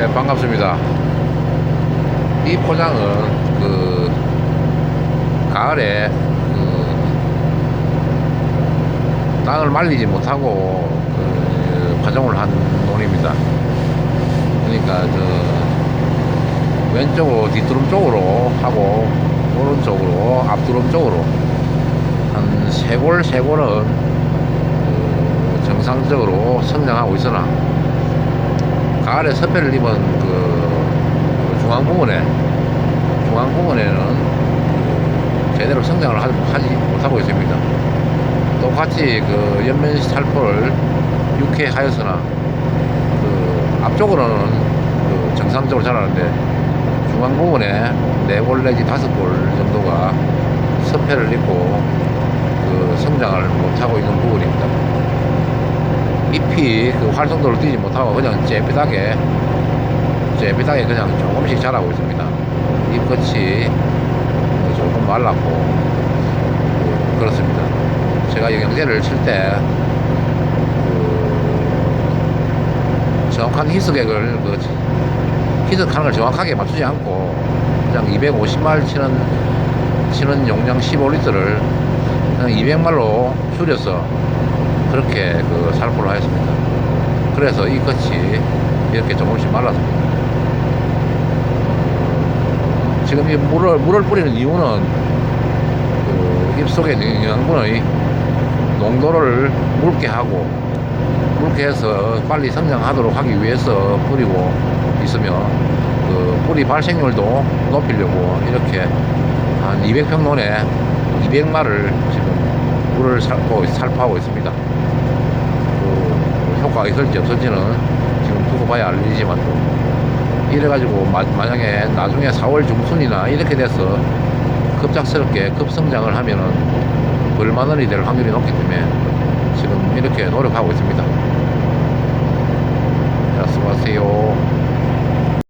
예, 반갑습니다. 이 포장은 그 가을에 그 땅을 말리지 못하고 그 파종을 한 논입니다. 그러니까 저 왼쪽으로 뒷두름 쪽으로 하고 오른쪽으로 앞두름 쪽으로 한 세골 세 골은 그 정상적으로 성장하고 있으나 가을에 서패를 입은 그 중앙 부분에 중앙 부분에는 그 제대로 성장을 하지, 못하고 있습니다. 똑같이 그 연면 살포를 6회 하였으나 그 앞쪽으로는 그 정상적으로 자라는데 중앙 부분에 네골 내지 다섯 골 정도가 서패를 입고 그 성장을 못하고 있는 잎이 그 활성도를 띄지 못하고 그냥 째비하게 째비하게 그냥 조금씩 자라고 있습니다. 잎 끝이 조금 말랐고 그 그렇습니다. 제가 영양제를 칠때 그 정확한 희석액을 그 희석하는 걸 정확하게 맞추지 않고 그냥 250말 치는 치는 용량 15리터를 그냥 200말로 줄여서 그렇게 그 살포를 하였습니다. 그래서 이 끝이 이렇게 조금씩 말랐습니다. 지금 이 물을, 물을 뿌리는 이유는 그 잎속에 있는 영양분의 농도를 묽게 하고 묽게 해서 빨리 성장하도록 하기 위해서 뿌리고 있으며 그 뿌리 발생률도 높이려고 이렇게 한 200평 논에 200마를 지금 물을 살포, 살포하고 있습니다. 그 효과가 있을지 없을지는 지금 두고 봐야 알리지만 또 이래가지고 마, 만약에 나중에 4월 중순이나 이렇게 돼서 급작스럽게 급성장을 하면은 벌만 원이 될 확률이 높기 때문에 지금 이렇게 노력하고 있습니다.